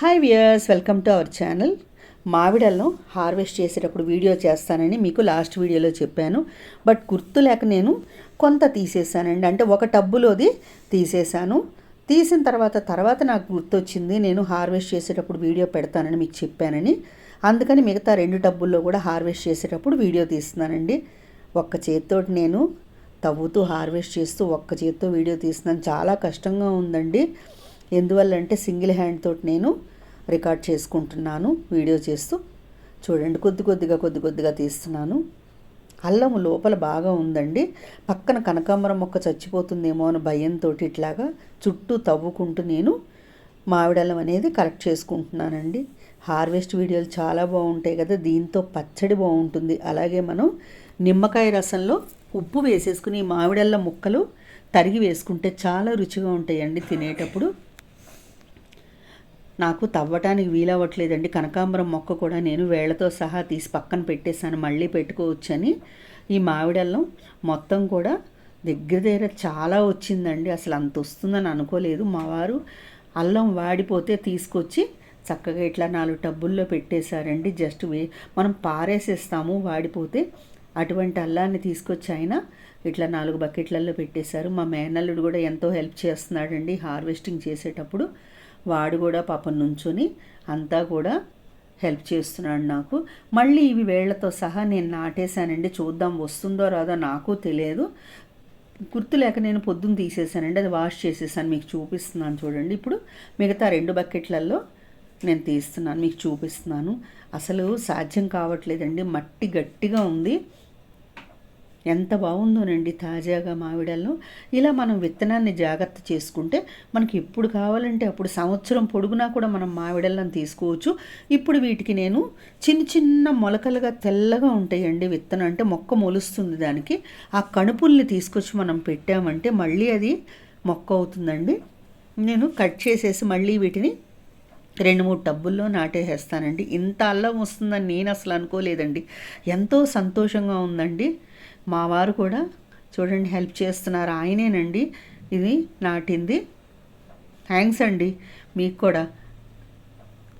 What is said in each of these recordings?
Hi viewers welcome to our channel మామిడలను harvest చేసేటప్పుడు video చేస్తానని మీకు లాస్ట్ వీడియోలో చెప్పాను. బట్ గుర్తు లేక నేను కొంత తీసేసానండి అంటే ఒక టబ్బులోది తీసేశాను. తీసిన తర్వాత తర్వాత నాకు గుర్తొచ్చింది నేను హార్వెస్ట్ చేసేటప్పుడు వీడియో పెడతానని మీకు చెప్పానని. అందుకని మిగతా రెండు టబ్బుల్లో కూడా హార్వెస్ట్ చేసేటప్పుడు వీడియో తీస్తున్నానండి. ఒక్క చేతితోటి నేను తవ్వుతూ హార్వెస్ట్ చేస్తూ ఒక్క చేతితో వీడియో తీస్తున్నాను. చాలా కష్టంగా ఉందండి. ఎందువల్లంటే సింగిల్ హ్యాండ్ తోటి నేను రికార్డ్ చేసుకుంటున్నాను వీడియో చేస్తూ. చూడండి కొద్ది కొద్దిగా కొద్ది కొద్దిగా తీస్తున్నాను. అల్లం లోపల బాగా ఉందండి. పక్కన కనకాంబరం మొక్క చచ్చిపోతుందేమో అని భయంతో ఇట్లాగా చుట్టూ తవ్వుకుంటూ నేను మామిడల్లం అనేది కలెక్ట్ చేసుకుంటున్నానండి. హార్వెస్ట్ వీడియోలు చాలా బాగుంటాయి కదా దీంతో పచ్చడి బాగుంటుంది. అలాగే మనం నిమ్మకాయ రసంలో ఉప్పు వేసేసుకుని మామిడల్ల ముక్కలు తరిగి వేసుకుంటే చాలా రుచిగా ఉంటాయండి తినేటప్పుడు. నాకు తవ్వటానికి వీలవ్వట్లేదండి. కనకాంబరం మొక్క కూడా నేను వేళ్ళతో సహా తీసి పక్కన పెట్టేశాను. మళ్ళీ పెట్టుకోవచ్చని ఈ మామిడల్లం మొత్తం కూడా దగ్గర దగ్గర చాలా వచ్చిందండి. అసలు అంత వస్తుందని అనుకోలేదు. మా వారు అల్లం వాడిపోతే తీసుకొచ్చి చక్కగా ఇట్లా నాలుగు టబ్బుల్లో పెట్టేశారండి. జస్ట్ వే మనం పారేసేస్తాము. వాడిపోతే అటువంటి అల్లాన్ని తీసుకొచ్చి ఆయన ఇట్లా నాలుగు బకెట్లలో పెట్టేశారు. మా మేనల్లుడు కూడా ఎంతో హెల్ప్ చేస్తున్నాడండి హార్వెస్టింగ్ చేసేటప్పుడు. వాడు కూడా పాపం నుంచుని అంతా కూడా హెల్ప్ చేస్తున్నాడు నాకు. మళ్ళీ ఇవి వేళ్ళతో సహా నేను నాటేశానండి. చూద్దాం వస్తుందో రాదో నాకు తెలియదు. గుర్తు లేక నేను పొద్దున్న తీసేసానండి అది వాష్ చేసేసాను. మీకు చూపిస్తున్నాను చూడండి. ఇప్పుడు మిగతా రెండు బకెట్లలో నేను తీస్తున్నాను మీకు చూపిస్తున్నాను. అసలు సాధ్యం కావట్లేదండి. మట్టి గట్టిగా ఉంది. ఎంత బాగుందోనండి తాజాగా మామిడల్లో ఇలా మనం విత్తనాన్ని జాగ్రత్త చేసుకుంటే మనకి ఎప్పుడు కావాలంటే అప్పుడు సంవత్సరం పొడుగునా కూడా మనం మామిడల్లను తీసుకోవచ్చు. ఇప్పుడు వీటికి నేను చిన్న చిన్న మొలకలుగా తెల్లగా ఉంటాయండి విత్తనం. అంటే మొక్క మొలుస్తుంది దానికి. ఆ కణుపుల్ని తీసుకొచ్చి మనం పెట్టామంటే మళ్ళీ అది మొక్క అవుతుందండి. నేను కట్ చేసేసి మళ్ళీ వీటిని రెండు మూడు టబ్బుల్లో నాటేసేస్తానండి. ఇంత అల్లం వస్తుందని నేను అసలు అనుకోలేదండి. ఎంతో సంతోషంగా ఉందండి. మా వారు కూడా చూడండి హెల్ప్ చేస్తున్నారు. ఆయనేనండి ఇది నాటింది. థ్యాంక్స్ అండి మీకు కూడా.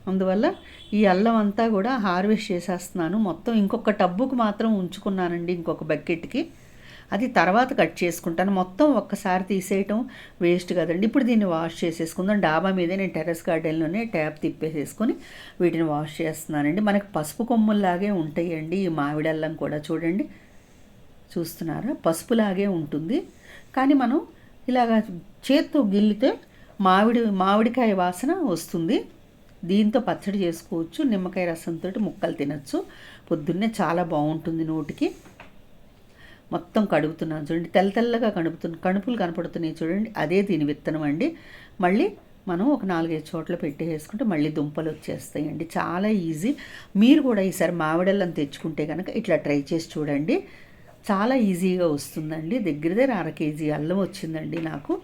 అందువల్ల ఈ అల్లం అంతా కూడా హార్వెస్ట్ చేసేస్తున్నాను. మొత్తం ఇంకొక టబ్బుకు మాత్రం ఉంచుకున్నానండి ఇంకొక బకెట్కి. అది తర్వాత కట్ చేసుకుంటాను. మొత్తం ఒక్కసారి తీసేయటం వేస్ట్ కదండి. ఇప్పుడు దీన్ని వాష్ చేసేసుకుందాం. డాబా మీదే నేను టెర్రస్ గార్డెన్లోనే ట్యాప్ తిప్పేసేసుకొని వీటిని వాష్ చేస్తున్నానండి. మనకి పసుపు కొమ్ముల్లాగే ఉంటాయండి. ఈ మామిడల్లం కూడా చూడండి. చూస్తున్నారా? పసుపులాగే ఉంటుంది. కానీ మనం ఇలాగ చేత్తో గిల్లితే మామిడి మామిడికాయ వాసన వస్తుంది. దీంతో పచ్చడి చేసుకోవచ్చు. నిమ్మకాయ రసంతో ముక్కలు తినచ్చు. పొద్దున్నే చాలా బాగుంటుంది నోటికి. మొత్తం కడుగుతున్నాను. చూడండి తెల్ల తెల్లగా కడుపుతున్న కణుపులు కనపడుతున్నాయి చూడండి. అదే దీని విత్తనం అండి. మళ్ళీ మనం ఒక నాలుగైదు చోట్ల పెట్టేసుకుంటే మళ్ళీ దుంపలు వచ్చేస్తాయండి. చాలా ఈజీ. మీరు కూడా ఈసారి మామిడల్లని తెచ్చుకుంటే కనుక ఇట్లా ట్రై చేసి చూడండి. చాలా ఈజీగా వస్తుందండి. దగ్గర దగ్గర అర కేజీ అల్లం వచ్చిందండి నాకు.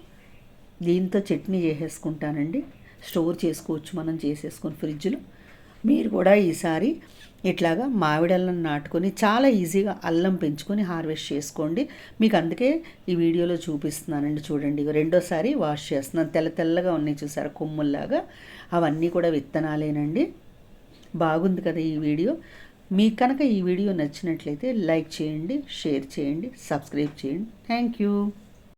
దీంతో చట్నీ చేసేసుకుంటానండి. స్టోర్ చేసుకోవచ్చు మనం చేసేసుకొని ఫ్రిడ్జ్లో. మీరు కూడా ఈసారి ఇట్లాగా మామిడల్లం నాటుకొని చాలా ఈజీగా అల్లం పెంచుకొని హార్వెస్ట్ చేసుకోండి. మీకు అందుకే ఈ వీడియోలో చూపిస్తున్నానండి చూడండి. రెండోసారి వాష్ చేస్తున్నాను. తెల్ల తెల్లగా ఉన్నాయి చూసారా కొమ్ముల్లాగా. అవన్నీ కూడా విత్తనాలేనండి. బాగుంది కదా ఈ వీడియో. మీకు కనుక ఈ వీడియో నచ్చినట్లయితే లైక్ చేయండి షేర్ చేయండి సబ్స్క్రైబ్ చేయండి. Thank you.